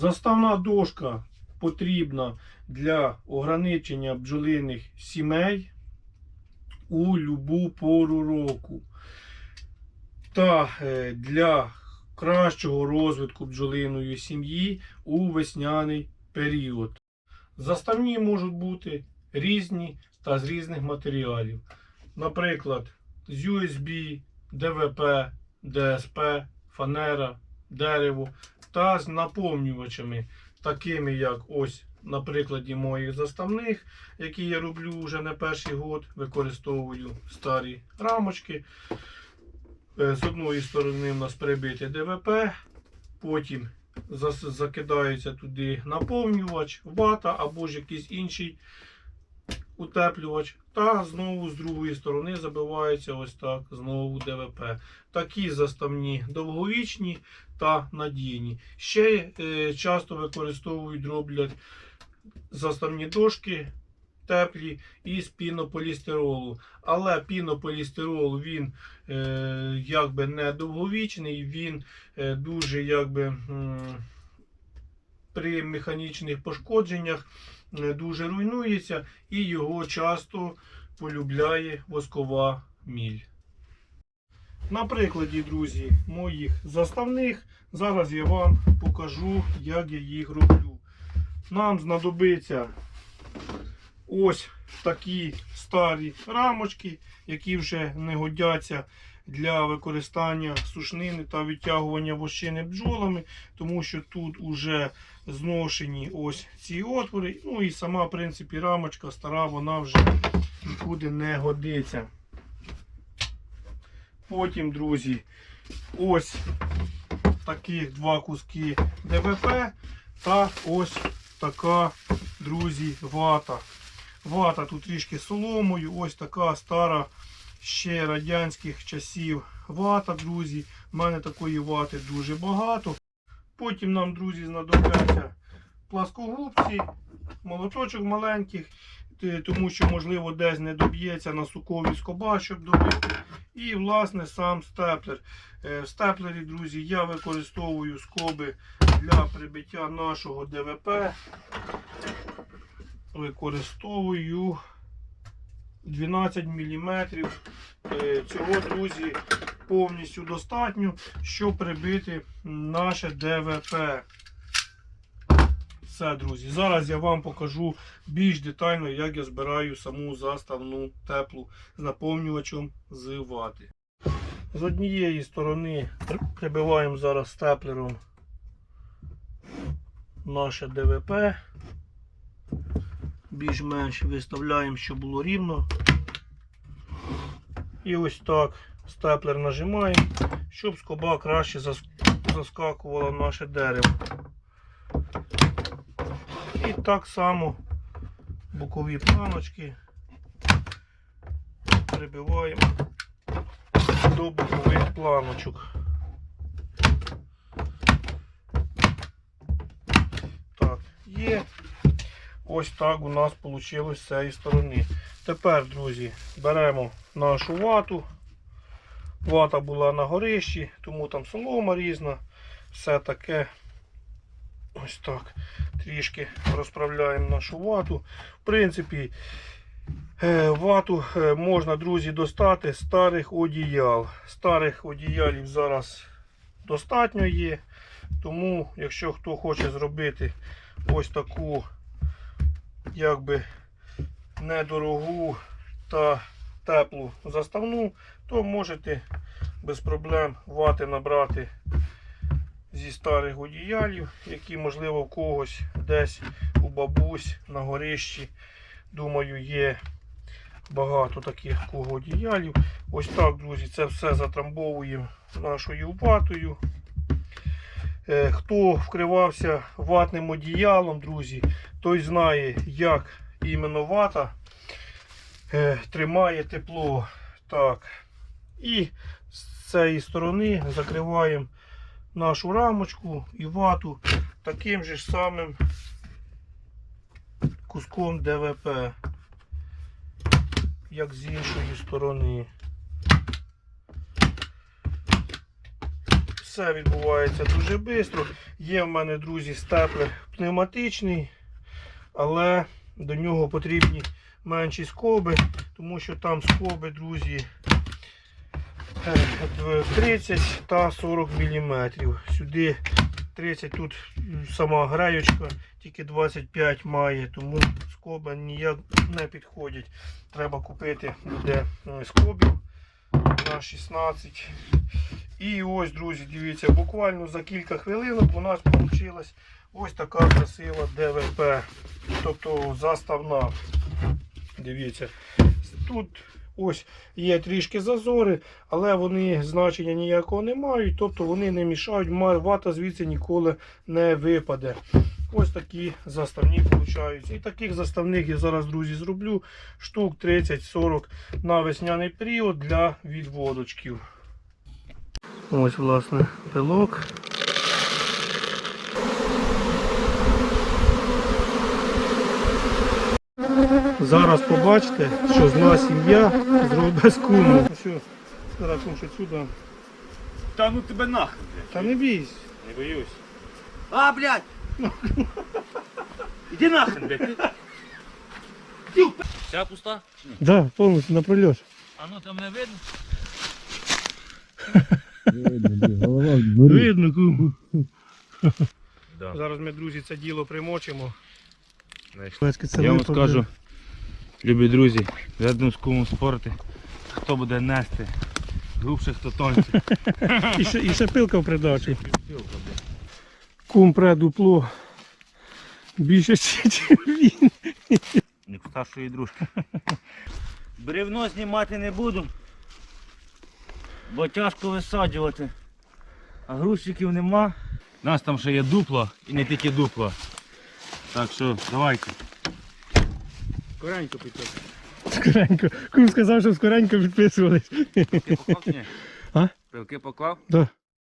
Заставна дошка потрібна для ограничення бджолиних сімей у любу пору року та е, для кращого розвитку бджолиної сім'ї у весняний період. Заставні можуть бути різні та з різних матеріалів. Наприклад, з USB, ДВП, ДСП, фанера, дерево та з наповнювачами, такими як ось на прикладі моїх заставних, які я роблю вже не перший год, використовую старі рамочки. Е, З одної сторони у нас прибите ДВП, потім закидається туди наповнювач, вата або ж якийсь інший утеплювач. Та знову з другої сторони забивається ось так знову ДВП. Такі заставні довговічні та надійні. Ще е, часто використовують роблять заставні дошки теплі із пінополістиролу. Але пінополістирол він е, якби не довговічний, він е, дуже якби м, при механічних пошкодженнях е, дуже руйнується і його часто полюбляє воскова міль. На прикладі, друзі, моїх заставних, зараз я вам покажу, як я їх роблю. Нам знадобиться ось такі старі рамочки, які вже не годяться для використання сушнини та відтягування вощини бджолами, тому що тут вже зношені ось ці отвори. Ну і сама, в принципі, рамочка стара, вона вже нікуди не годиться. Потім, друзі, ось таких два куски ДВП та ось така, друзі, вата. Вата тут трішки соломою, ось така стара ще радянських часів вата, друзі. У мене такої вати дуже багато. Потім нам, друзі, знадобляться пласкогубці, молоточок маленьких, тому що, можливо, десь не доб'ється на сукові скоба, щоб добити. І, власне, сам степлер. Е, В степлері, друзі, я використовую скоби для прибиття нашого ДВП. Використовую 12 мм. Цього, друзі, повністю достатньо, щоб прибити наше ДВП. Все, друзі. Зараз я вам покажу більш детально, як я збираю саму заставну теплу з наповнювачем з вати. З однієї сторони прибиваємо зараз степлером наше ДВП. Більш-менш виставляємо, щоб було рівно. І ось так степлер нажимаємо, щоб скоба краще заскакувала наше дерево. Так само бокові планочки прибиваємо до бокових планочок. Так, є. Ось так у нас вийшло з цієї сторони. Тепер, друзі, беремо нашу вату. Вата була на горищі, тому там солома різна. Все таке. Ось так. Трішки розправляємо нашу вату. В принципі, е, вату е, можна, друзі, достати старих одіял. Старих одіялів зараз достатньо є. Тому, якщо хто хоче зробити ось таку якби недорогу та теплу заставну, то можете без проблем вати набрати зі старих одіялів, які, можливо, в когось десь у бабусь на горищі. Думаю, є багато таких кого одіялів. Ось так, друзі, це все затрамбовуємо нашою ватою. Е, Хто вкривався ватним одіялом, друзі, той знає, як іменно вата е, тримає тепло. Так. І з цієї сторони закриваємо нашу рамочку і вату таким же ж самим куском ДВП, як з іншої сторони. Все відбувається дуже швидко. Є в мене, друзі, степлер пневматичний, але до нього потрібні менші скоби, тому що там скоби, друзі, 30 та 40 мм. Сюди 30, тут сама граючка, тільки 25 має, тому скоби ніяк не підходять. Треба купити буде е, скобів на 16. І ось, друзі, дивіться, буквально за кілька хвилинок у нас вийшла ось така красива ДВП. Тобто заставна. Дивіться. Тут ось є трішки зазори, але вони значення ніякого не мають, тобто вони не мішають, вата звідси ніколи не випаде. Ось такі заставні получаються. І таких заставних я зараз, друзі, зроблю штук 30-40 на весняний період для відводочків. Ось, власне, пилок. Зараз побачите, що зла сім'я зробить без куму. Все, зараз кум сюди. Та ну тебе нахрен, блядь. Та не бійся. Не боюсь. А, блядь! Іди нахрен, блядь. Вся пуста? Да, повністю на прольот. А ну там не видно? Голова в. Видно, кум. Да. Зараз ми, друзі, це діло примочимо. Я вам скажу, любі друзі, ведемо з кумом спорти. Хто буде нести? Грубше, хто тонше. І ще, і ще пилка в придачі. Кум пре дупло. Більше, ніж він. Як старшої дружки. Бревно знімати не буду, бо тяжко висаджувати. А грузчиків нема. У нас там ще є дупло і не тільки дупло. Так що давайте. Коренько підписуй. Скоренько. Кум сказав, що скоренько підписувались. Пилки поклав чи ні? А? Пилки поклав? Да.